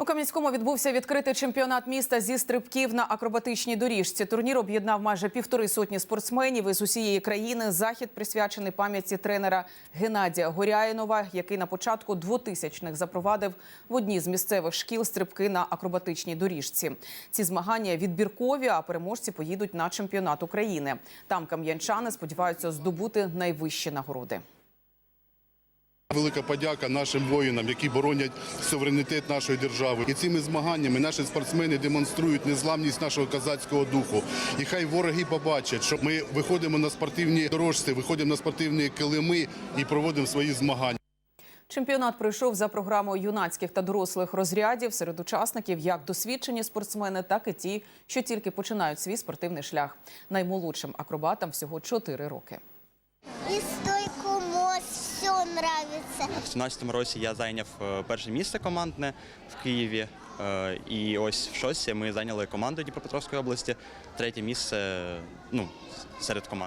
У Кам'янському відбувся відкритий чемпіонат міста зі стрибків на акробатичній доріжці. Турнір об'єднав майже півтори сотні спортсменів із усієї країни. Захід присвячений пам'яті тренера Геннадія Горяїнова, який на початку 2000-х запровадив в одній з місцевих шкіл стрибки на акробатичній доріжці. Ці змагання відбіркові, а переможці поїдуть на чемпіонат України. Там кам'янчани сподіваються здобути найвищі нагороди. Велика подяка нашим воїнам, які боронять суверенітет нашої держави. І цими змаганнями наші спортсмени демонструють незламність нашого козацького духу. І хай вороги побачать, що ми виходимо на спортивні дорожці, виходимо на спортивні килими і проводимо свої змагання. Чемпіонат пройшов за програмою юнацьких та дорослих розрядів. Серед учасників як досвідчені спортсмени, так і ті, що тільки починають свій спортивний шлях. Наймолодшим акробатам всього 4 роки. И стойку все нравится. В 2017 році я зайняв е, перше місце командне в Києві. Е, І ось в шосі ми зайняли команду Дніпропетровської області, третє місце ну, серед команд.